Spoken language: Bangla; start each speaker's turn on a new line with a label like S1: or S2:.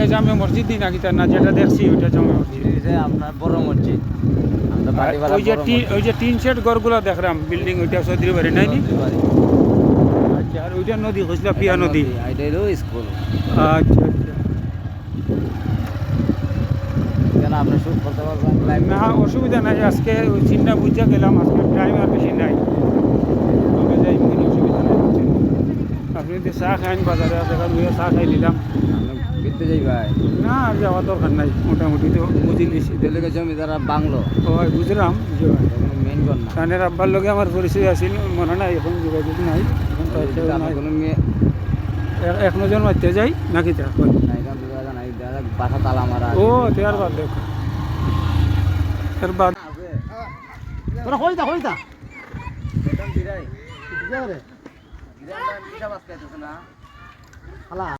S1: ওইটা জামে মসজিদ দিই নাকি না যেটা দেখছি ওইটা জামে মসজিদ।
S2: আপনার বড় মসজিদ।
S1: ওই যে টিন ওই যে টিন শেড ঘরগুলো দেখলাম বিল্ডিং ওইটা চৌধুরী বাড়ি নাই নি। আচ্ছা আর ওইটা নদী কইছিলা পিয়া
S2: এটা
S1: নদী।
S2: এটা স্কুল।
S1: আচ্ছা আচ্ছা। না অসুবিধা নাই আজকে ওই চিন্তা বুঝা গেলাম আজকে টাইম আর বেশি নাই। তবে যাই অসুবিধা নাই। আপনি যদি চা খাইন বাজারে লইয়া চা খাই নিলাম।
S2: ফিরতে যাই ভাই
S1: না আর যাওয়া দরকার নাই মোটামুটি তো বুঝি নিছি
S2: এদিকে জমিদার বাংলো
S1: হয় বুঝলাম হয়।
S2: মেইন ঘর না
S1: কানের আব্বার লগে আমার পরিচয় আছিল মনে নাই এখন যোগাযোগ নাই এখন।
S2: কোনো মেয়ে
S1: নজন মারতে যাই নাকি তা
S2: বাসা তালা মারা
S1: ও তার বাদ দেখ তার বাদ
S3: তোরা
S2: বাস খাইতেছে না
S3: হালা